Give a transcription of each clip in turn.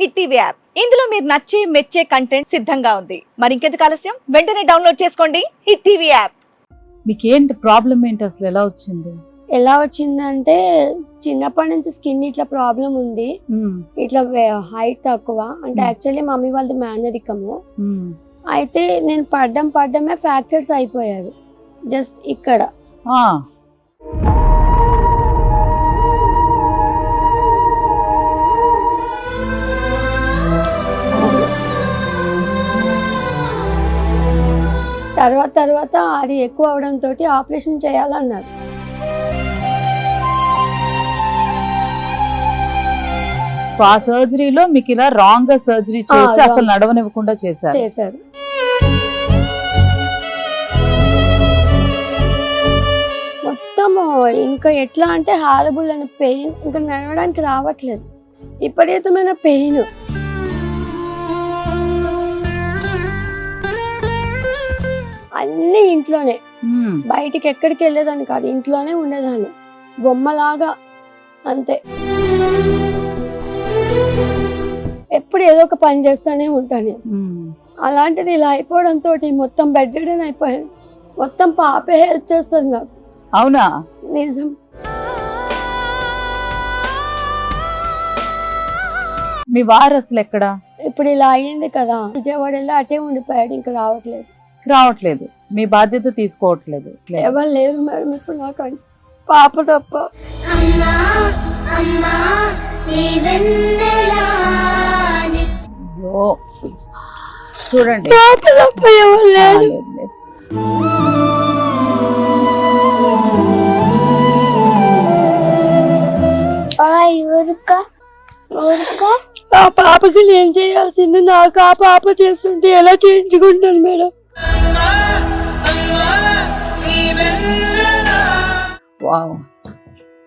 Hit TV app. ఇందులో మీరు నచ్చే మెచ్చే కంటెంట్ సిద్ధంగా ఉంది. మరి ఇంకెందుకు ఆలస్యం? వెంటనే డౌన్లోడ్ చేసుకోండి హిట్ టీవీ యాప్. మీకేంటి ప్రాబ్లం ఏంటి అసలు? ఎలా వచ్చింది? ఎలా వచ్చిందంటే చిన్నప్పటి నుంచి స్కిన్ ఇట్లా ప్రాబ్లం ఉంది. ఇట్లా హైట్ తక్కువ. అంటే. యాక్చువల్లీ మమ్మీ వాళ్ళది మేనరికము. అయితే నేను పడ్డం పడ్డమే ఫ్రాక్చర్స్ అయిపోయారు జస్ట్ ఇక్కడ. తర్వాత తర్వాత అది ఎక్కువ అవడంతో ఆపరేషన్ చేయాలన్నారు. సో ఆ సర్జరీలో మీకు ఇలా రాంగ్గా సర్జరీ చేసి. అసలు నడవనివ్వకుండా చేశారు. చేశారు. మొత్తము ఇంకా ఎట్లా అంటే హారబుల్ అనే పెయిన్ ఇంకా నడవడానికి రావట్లేదు. విపరీతమైన పెయిన్ ఇంట్లోనే. బయటికి ఎక్కడికి వెళ్ళేదాన్ని కాదు ఇంట్లోనే ఉండేదాన్ని. బొమ్మలాగా అంతే. ఎప్పుడు ఏదో ఒక పని చేస్తానే ఉంటాను. అలాంటిది ఇలా అయిపోవడంతో మొత్తం బెడ్ రిడన్ అయిపోయాను. మొత్తం పాపే హెల్ప్ చేస్తుంది నాకు. అవునా? నిజం. మీ వారు అసలు ఎక్కడ? ఇప్పుడు ఇలా అయ్యింది కదా. విజయవాడ వెళ్ళి అటే ఉండిపోయాడు ఇంకా రావట్లేదు. రావట్లేదు. మీ బాధ్యత తీసుకోవట్లేదు. ఎవరు లేరు మేడం ఇప్పుడు నాకంటే. పాప తప్ప. చూడండి. పాప తప్ప ఎవరు లేరు. ఆ పాపకి నేను చేయాల్సింది నాకు ఆ పాప చేస్తుంటే ఎలా చేయించుకుంటాను మేడం? వావ్.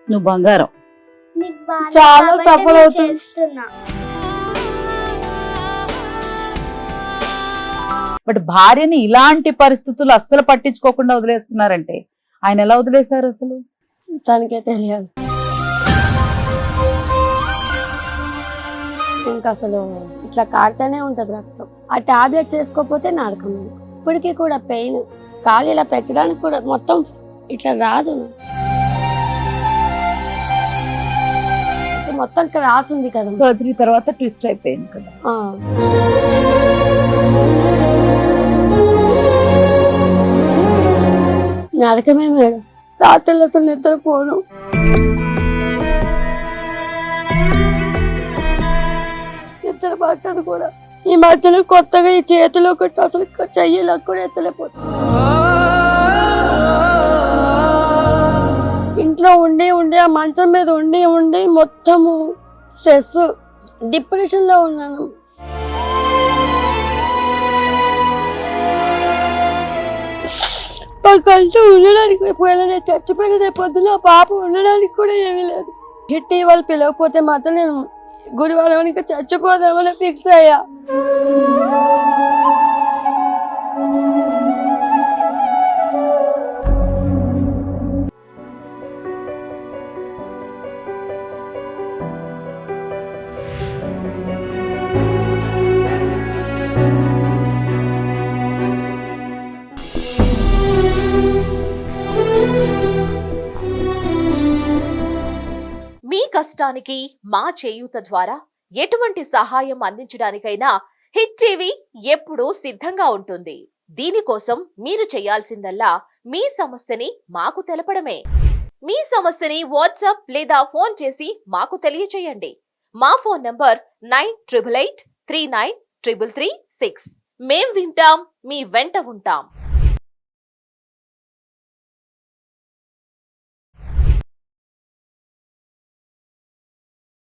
నువ్వు బంగారం. చాలా. చేస్తున్నా. బట్ భార్యని ఇలాంటి పరిస్థితులు అస్సలు పట్టించుకోకుండా వదిలేస్తున్నారంటే ఆయన ఎలా వదిలేశారు అసలు? తనకే తెలియాలి ఇంకా అసలు ఇట్లా కారుతూనే ఉంటది రక్తం. ఆ టాబ్లెట్స్ వేసుకోకపోతే నరకం. ఇప్పటికీ కూడా పెయిన్. కాలు ఇలా పెట్టడానికి కూడా మొత్తం ఇట్లా రాదు. నాకు. మొత్తం క్రాస్ ఉంది కదా. సర్జరీ తర్వాత ట్విస్ట్ అయిపోయింది కదా. ఆ. నరకమే మేడం. రాత్రులు అసలు నిద్రపోను. నిద్ర పట్టదు కూడా. ఈ మధ్యన కొత్తగా ఈ చేతిలో ఒకటి అసలు చెయ్యిలో కూడా ఎత్తలేకపోతుంది ఇంట్లో ఉండి ఉండి ఆ మంచం మీద ఉండి ఉండి మొత్తము స్ట్రెస్ డిప్రెషన్లో ఉన్నాను. కలిసి ఉండడానికి ఒకవేళ చచ్చిపోయిన రేపు పొద్దున పాప ఉండడానికి కూడా ఏమీ లేదు. హిట్టి వాళ్ళు పిలవకపోతే మాత్రం నేను గురువారం ఇంకా చచ్చిపోదామని ఫిక్స్ అయ్యా. మీ మా చేయూత ద్వారా ఎటువంటి సహాయం అందించడానికైనా హిట్ టీవీ ఎప్పుడూ సిద్ధంగా ఉంటుంది. దీనికోసం మీరు చేయాల్సిందల్లా మీ సమస్యని మాకు తెలపడమే. మీ సమస్యని వాట్సాప్ లేదా ఫోన్ చేసి మాకు తెలియచేయండి. మా phone number nine triple eight three nine triple three six. మేం వింటాం మీ వెంట ఉంటాం.